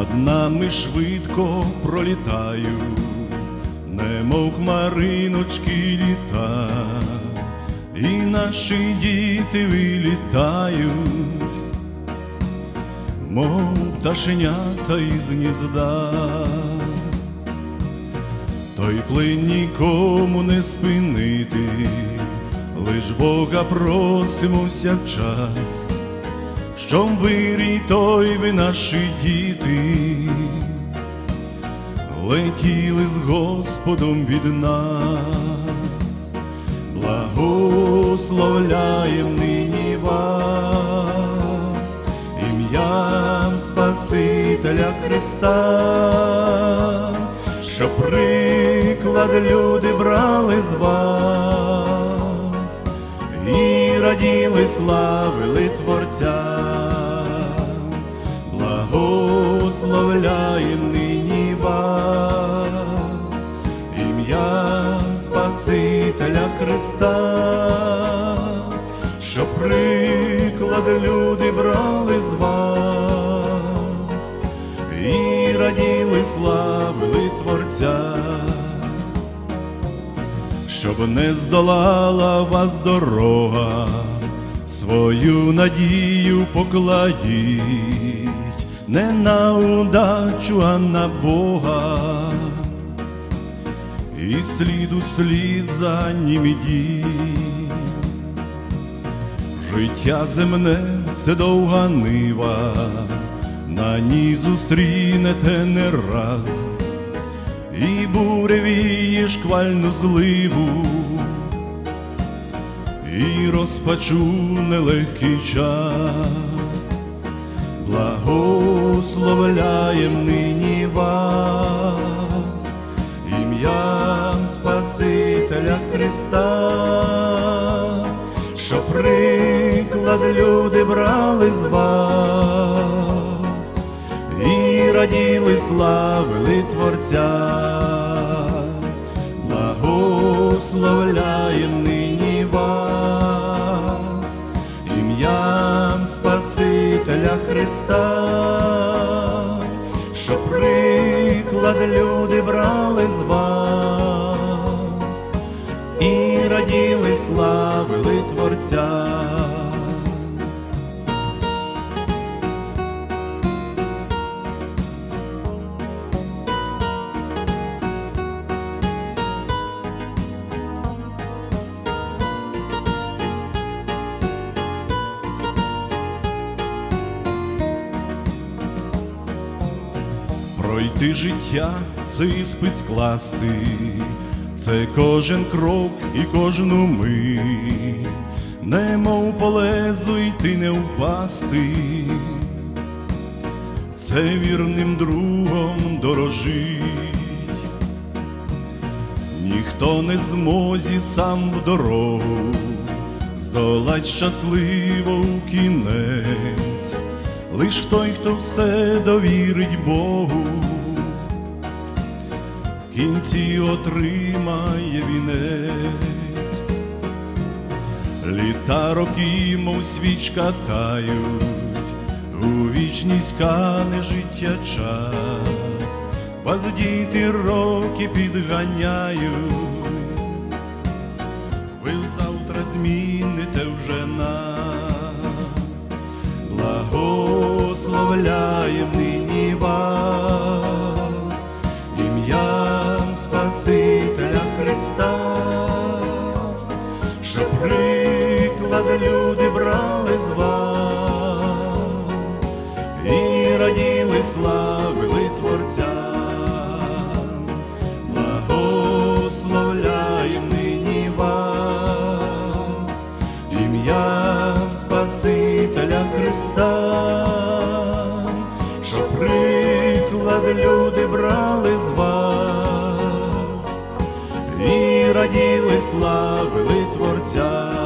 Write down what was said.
над нами швидко пролітають, немов хмариночки літа, і наші діти вилітають, мов пташенята із гнізда. Той плин нікому не спинити, лиш Бога просимо час, щоб вирій той ви наші діти, летіли з Господом від нас, благословляєм нині вас, ім'ям Спасителя Христа, що приклад люди брали з вас. І раділи, славили Творця, благословляєм нині вас, ім'я Спасителя Христа, що приклад люди брали з вас. І раділи, славили Творця. Щоб не здолала вас дорога, свою надію покладіть не на удачу, а на Бога, і слід у слід за ним ідіть. Життя земне це довга нива, на ній зустрінете не раз. І буревіє шквальну зливу, і розпачу нелегкий час, благословляєм нині вас, ім'ям Спасителя Христа, що приклад люди брали з вас. І раділи, славили Творця, що приклад люди брали з вас, і раділи, славили Творця. Пройти життя це іспит скласти, це кожен крок і кожну мить, немов по лезу йти не впасти, це вірним другом дорожить, ніхто не змозі сам в дорогу, здолать щасливо у кінець лиш той, хто все довірить Богу, в кінці отримає вінець, літа роки, мов свічка тають, у вічність кане життя час, вас діти роки підганяють, люди брали з вас і раділи, славили Творця. Благословляєм нині вас, ім'ям Спасителя Христа, що приклад люди брали з вас і раділи, славили Творця.